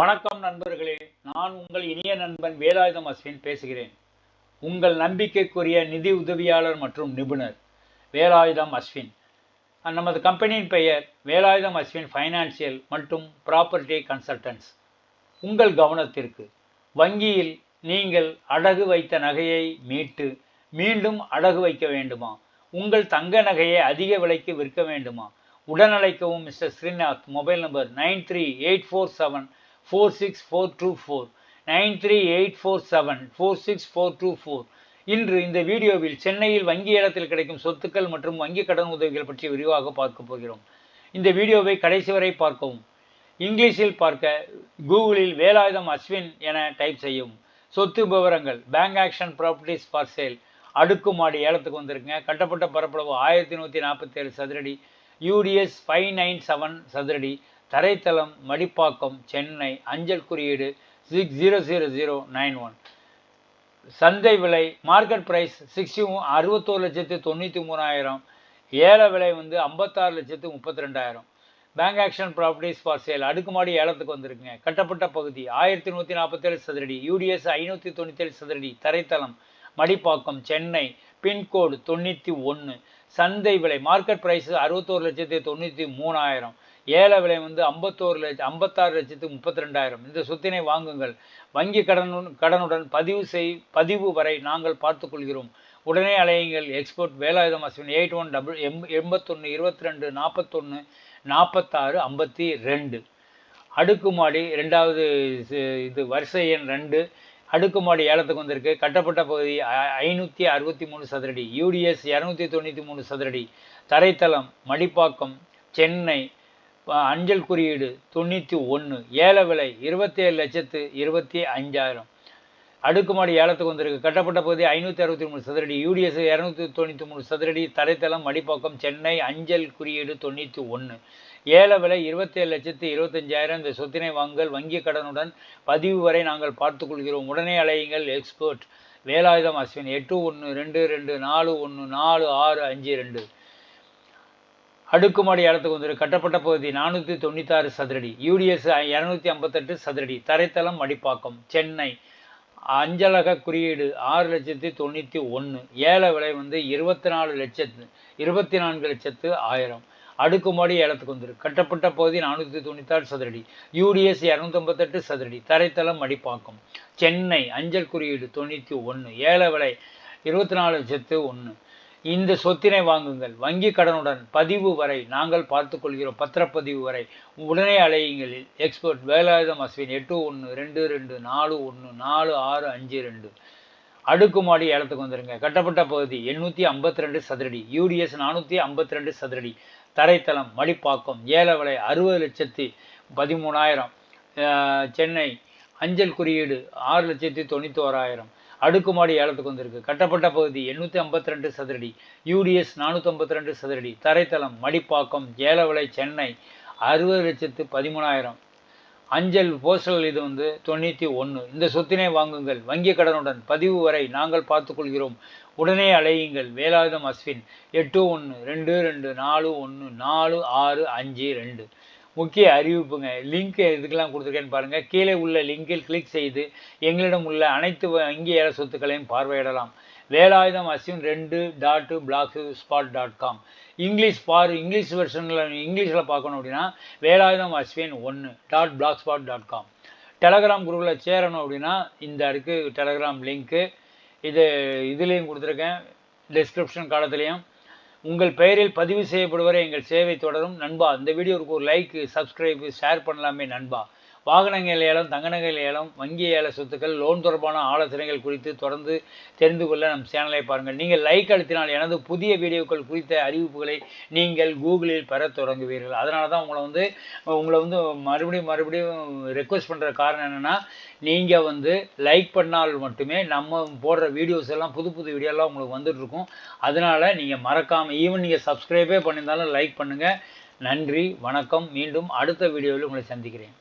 வணக்கம் நண்பர்களே நான் உங்கள் இனிய நண்பன் வேலாயுதம் அஸ்வின் பேசுகிறேன். உங்கள் நம்பிக்கைக்குரிய நிதி உதவியாளர் மற்றும் நிபுணர் வேலாயுதம் அஸ்வின். நமது கம்பெனியின் பெயர் வேலாயுதம் அஸ்வின் ஃபைனான்சியல் மற்றும் ப்ராப்பர்ட்டி கன்சல்டன்ஸ் உங்கள் கவனத்திற்கு வங்கியில் நீங்கள் அடகு வைத்த நகையை மீட்டு மீண்டும் அடகு வைக்க வேண்டுமா? உங்கள் தங்க நகையை அதிக விலைக்கு விற்க வேண்டுமா? உடனழைக்கவும் mister Srinath mobile number nine three eight four seven four six four two four nine three eight four seven four six four two four இன்று இந்த வீடியோவில் சென்னையில் வங்கி ஏலத்தில் கிடைக்கும் சொத்துக்கள் மற்றும் வங்கி கடன் உதவிகள் பற்றி விரிவாக பார்க்க போகிறோம். இந்த வீடியோவை கடைசி வரை பார்க்கவும். இங்கிலீஷில் பார்க்க கூகுளில் வேலாயுதம் அஸ்வின் என டைப் செய்யும். சொத்து விவரங்கள் bank auction properties for sale அடுக்குமாடி ஏலத்துக்கு வந்திருக்குங்க. கட்டப்பட்ட பரப்பளவு ஆயிரத்தி நூற்றி நாற்பத்தேழு சதுரடி. யூடிஎஸ் ஃபைவ் நைன் செவன் சதுரடி. தரைத்தளம் மடிப்பாக்கம் சென்னை அஞ்சல் குறியீடு six zero zero zero nine one சந்தை விலை மார்க்கெட் ப்ரைஸ் சிக்ஸ்டி அறுபத்தோரு லட்சத்து தொண்ணூற்றி மூணாயிரம். ஏல விலை வந்து ஐம்பத்தாறு லட்சத்து முப்பத்தி ரெண்டாயிரம் bank auction properties for sale அடுக்குமாடி ஏலத்துக்கு வந்திருக்குங்க. கட்டப்பட்ட பகுதி ஆயிரத்தி நூற்றி நாற்பத்தேழு சதுரடி. யூடிஎஸ் ஐநூற்றி தொண்ணூற்றேழு சதுரடி. தரைத்தளம் மடிப்பாக்கம் சென்னை பின்கோடு தொண்ணூற்றி ஒன்று சந்தை விலை மார்க்கெட் ப்ரைஸ் அறுபத்தோரு லட்சத்தி தொண்ணூற்றி மூணாயிரம். ஏல விலை வந்து ஐம்பத்தோரு லட்சம் ஐம்பத்தாறு லட்சத்து முப்பத்தி ரெண்டாயிரம் இந்த சொத்தினை வாங்குங்கள். வங்கி கடன் கடனுடன் பதிவு செய் பதிவு வரை நாங்கள் பார்த்துக்கொள்கிறோம். உடனே அலையுங்கள். Export Velayudham Ashwin eight one double M எண்பத்தொன்று இருபத்தி ரெண்டு நாற்பத்தொன்று நாற்பத்தாறு ஐம்பத்தி ரெண்டு. அடுக்குமாடி ரெண்டாவது இது வரிசை எண் ரெண்டு. அடுக்குமாடி ஏலத்துக்கு வந்திருக்கு. கட்டப்பட்ட பகுதி ஐநூற்றி அறுபத்தி மூணு சதுரடி. யூடிஎஸ் இரநூத்தி தொண்ணூற்றி மூணு சதுரடி. தரைத்தளம் மடிப்பாக்கம் சென்னை அஞ்சல் குறியீடு தொண்ணூற்றி ஒன்று ஏல விலை இருபத்தேழு லட்சத்து இருபத்தி அஞ்சாயிரம் அடுக்குமாடி ஏலத்துக்கு வந்திருக்கு. கட்டப்பட்ட பகுதி ஐநூற்றி அறுபத்தி மூணு சதுரடி யூடிஎஸ் இரநூத்தி தொண்ணூற்றி மூணு சதுரடி தரைத்தளம் மடிப்பாக்கம் சென்னை அஞ்சல் குறியீடு தொண்ணூற்றி ஒன்று ஏல விலை இருபத்தேழு லட்சத்து இருபத்தஞ்சாயிரம். இந்த சொத்தினை வாங்கல் வங்கி கடனுடன் பதிவு வரை நாங்கள் பார்த்துக்கொள்கிறோம். உடனே அலையுங்கள் எக்ஸ்போர்ட் வேலாயுதம் அஸ்வின் எட்டு ஒன்று ரெண்டு ரெண்டு நாலு ஒன்று நாலு ஆறு அஞ்சு ரெண்டு. அடுக்குமாடி ஏலத்துக்கு வந்துடும் கட்டப்பட்ட பகுதி நானூற்றி தொண்ணூத்தாறு சதுரடி. யூடிஎஸ் இரநூத்தி ஐம்பத்தெட்டு சதுரடி. தரைத்தளம் மடிப்பாக்கம் சென்னை. அஞ்சலக குறியீடு ஆறு லட்சத்தி தொண்ணூற்றி ஒன்று ஏல விலை வந்து இருபத்தி நாலு லட்சத்து இருபத்தி நான்கு லட்சத்து ஆயிரம். அடுக்குமாடி ஏலத்துக்கு வந்துடும் கட்டப்பட்ட பகுதி நானூற்றி தொண்ணூத்தாறு சதுரடி. யூடிஎஸ் இரநூத்தம்பத்தெட்டு சதுரடி. தரைத்தளம் மடிப்பாக்கம் சென்னை. அஞ்சல் குறியீடு தொண்ணூற்றி ஒன்று ஏல விலை இருபத்தி நாலு லட்சத்து ஒன்று இந்த சொத்தினை வாங்குங்கள். வங்கி கடனுடன் பதிவு வரை நாங்கள் பார்த்துக்கொள்கிறோம். பத்திரப்பதிவு வரை உடனே அலையுங்கள். எக்ஸ்போர்ட் வேலாயுதம் அஸ்வின் எட்டு ஒன்று ரெண்டு ரெண்டு நாலு ஒன்று நாலு ஆறு அஞ்சு ரெண்டு. அடுக்குமாடி ஏலத்துக்கு வந்துருங்க. கட்டப்பட்ட பகுதி எண்ணூற்றி ஐம்பத்தி ரெண்டு சதுரடி யூடிஎஸ் நானூற்றி ஐம்பத்தி ரெண்டு சதுரடி. தரைத்தளம் மடிப்பாக்கம் ஏல விலை அறுபது லட்சத்தி பதிமூணாயிரம். சென்னை அஞ்சல் குறியீடு ஆறு லட்சத்தி தொண்ணூற்றி ஓராயிரம் அடுக்குமாடி ஏலத்துக்கு வந்திருக்கு. கட்டப்பட்ட பகுதி எண்ணூற்றி ஐம்பத்தி ரெண்டு சதுரடி யூடிஎஸ் நானூற்றி ஐம்பத்தி ரெண்டு சதுரடி. தரைத்தளம் மடிப்பாக்கம் ஏலவிலை சென்னை அறுபது லட்சத்து பதிமூணாயிரம். அஞ்சல் போஸ்டல் இது வந்து தொண்ணூற்றி ஒன்று இந்த சொத்தினை வாங்குங்கள். வங்கி கடனுடன் பதிவு வரை நாங்கள் பார்த்துக்கொள்கிறோம். உடனே அலையுங்கள். வேலாயுதம் அஸ்வின் எட்டு ஒன்று ரெண்டு ரெண்டு நாலு ஒன்று நாலு ஆறு அஞ்சு ரெண்டு. முக்கிய அறிவிப்புங்க. லிங்க் இதுக்கெல்லாம் கொடுத்துருக்கேன்னு பாருங்கள் கீழே உள்ள லிங்கில் கிளிக் செய்து எங்களிடம் உள்ள அனைத்து வங்கி ஏல சொத்துக்களையும் பார்வையிடலாம். வேலாயுதம் அஸ்வின் ரெண்டு dot blogspot dot com English for English வெர்ஷனில் இங்கிலீஷில் பார்க்கணும் அப்படின்னா வேலாயுதம் அஸ்வின் ஒன்று dot blogspot dot com Telegram குரூப்பில் சேரணும் அப்படின்னா இந்த இருக்குது டெலகிராம் லிங்க்கு இது இதுலேயும் கொடுத்துருக்கேன். டிஸ்கிரிப்ஷன் காலத்துலேயும். உங்கள் பெயரில் பதிவு செய்யப்படுவரை எங்கள் சேவை தொடரும். நண்பா இந்த வீடியோவுக்கு ஒரு லைக் சப்ஸ்கிரைப் ஷேர் பண்ணலாமே நண்பா. வாகனங்கள் ஏலம் தங்கநகல் ஏலம் வங்கி ஏல சொத்துக்கள் லோன் தொடர்பான ஆலோசனைகள் குறித்து தொடர்ந்து தெரிந்து கொள்ள நம் சேனலை பாருங்கள். நீங்கள் லைக் அழுத்தினால் எனது புதிய வீடியோக்கள் குறித்த அறிவிப்புகளை நீங்கள் கூகுளில் பெற தொடங்குவீர்கள். அதனால தான் உங்களை வந்து உங்களை வந்து மறுபடியும் மறுபடியும் ரெக்வஸ்ட் பண்ணுற காரணம் என்னென்னா நீங்கள் வந்து லைக் பண்ணால் மட்டுமே நம்ம போடுற வீடியோஸ் எல்லாம் புது புது வீடியோலாம் உங்களுக்கு வந்துட்டுருக்கும் அதனால் நீங்கள் மறக்காமல் ஈவன் நீங்கள் சப்ஸ்கிரைபே பண்ணியிருந்தாலும் லைக் பண்ணுங்கள் நன்றி வணக்கம். மீண்டும் அடுத்த வீடியோவில் உங்களை சந்திக்கிறேன்.